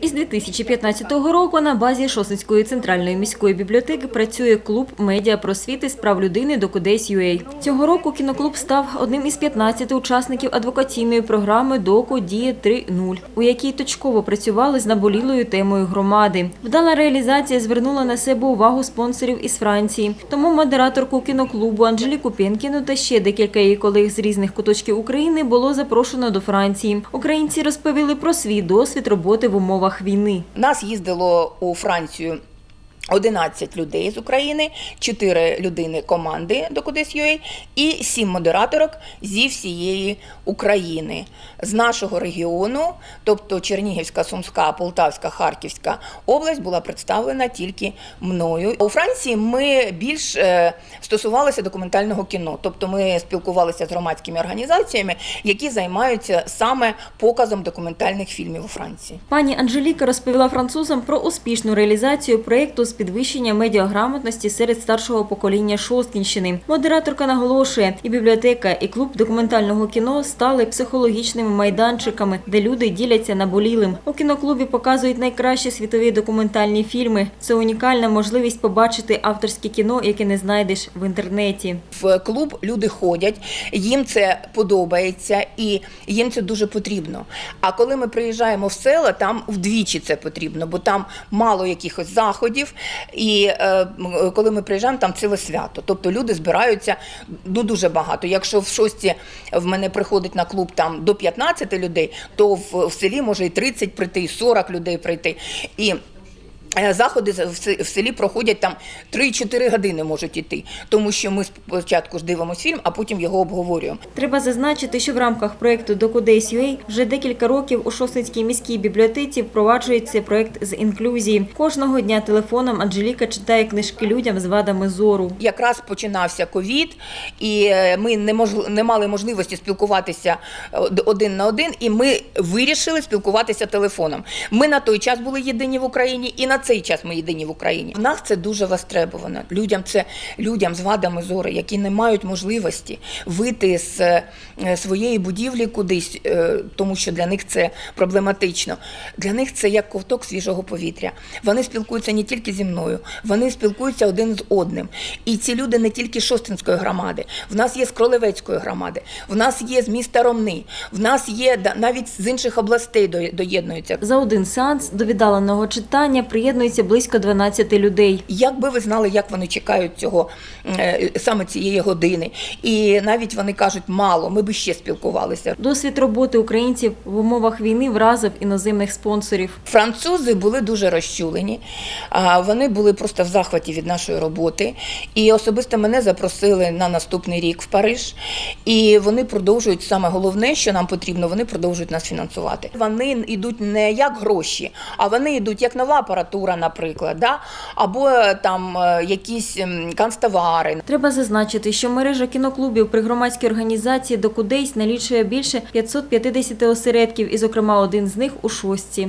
Із 2015 року на базі Шосинської центральної міської бібліотеки працює клуб медіапросвіти з прав людини «Докудесь.UA». Цього року кіноклуб став одним із 15 учасників адвокаційної програми «Доку Дія 3.0», у якій точково працювали з наболілою темою громади. Вдала реалізація звернула на себе увагу спонсорів із Франції. Тому модераторку кіноклубу Анжеліку Пєнкіну та ще декілька її колег з різних куточків України було запрошено до Франції. Українці розповіли про свій досвід роботи в умовах війни. Нас їздило у Францію 11 людей з України, 4 людини команди до Кудись.UA і 7 модераторок зі всієї України. З нашого регіону, тобто Чернігівська, Сумська, Полтавська, Харківська область була представлена тільки мною. У Франції ми більш е, стосувалися документального кіно, тобто ми спілкувалися з громадськими організаціями, які займаються саме показом документальних фільмів у Франції. Пані Анжеліка розповіла французам про успішну реалізацію проєкту з підвищення медіаграмотності серед старшого покоління Шосткінщини. Модераторка наголошує, і бібліотека, і клуб документального кіно стали психологічними майданчиками, де люди діляться наболілим. У кіноклубі показують найкращі світові документальні фільми. Це унікальна можливість побачити авторське кіно, яке не знайдеш в інтернеті. В клуб люди ходять, їм це подобається і їм це дуже потрібно. А коли ми приїжджаємо в села, там вдвічі це потрібно, бо там мало якихось заходів. І е, коли ми приїжджаємо, там ціле свято. Тобто люди збираються ну, дуже багато. Якщо в шості в мене приходить на клуб там до 15 людей, то в, в селі може і 30 прийти, і 40 людей прийти. І Заходи в селі проходять там 3-4 години можуть іти, тому що ми спочатку ж дивимося фільм, а потім його обговорюємо. Треба зазначити, що в рамках проєкту «Докудесь.UA» вже декілька років у Шосницькій міській бібліотеці впроваджується проєкт з інклюзії. Кожного дня телефоном Анжеліка читає книжки людям з вадами зору. Якраз починався ковід, і е, ми не мож... не мали можливості спілкуватися е, один на один, і ми вирішили спілкуватися телефоном. Ми на той час були єдині в Україні, і на цей час ми єдині в Україні. В нас це дуже востребовано. Людям це людям з вадами зору, які не мають можливості вийти з е, своєї будівлі кудись, е, тому що для них це проблематично. Для них це як ковток свіжого повітря. Вони спілкуються не тільки зі мною, вони спілкуються один з одним. І ці люди не тільки з Шостинської громади, в нас є з Кролевецької громади, в нас є з міста Ромни, в нас є навіть з інших областей доєднуються. За один сеанс до віддаленого читання приєднується близько 12 людей. Як би ви знали, як вони чекають цього е, саме цієї години, і навіть вони кажуть, мало, ми би ще спілкувалися. Досвід роботи українців в умовах війни вразив іноземних спонсорів. Французи були дуже розчулені, вони були просто в захваті від нашої роботи. І особисто мене запросили на наступний рік в Париж. І вони продовжують саме головне, що нам потрібно, вони продовжують нас фінансувати. Вони йдуть не як гроші, а вони йдуть як нова апаратура, наприклад, да? або е, там е, якісь ем, канцтовари. Треба зазначити, що мережа кіноклубів при громадській організації «Докудейсь» налічує більше 550 осередків, і, зокрема, один з них у Шостці.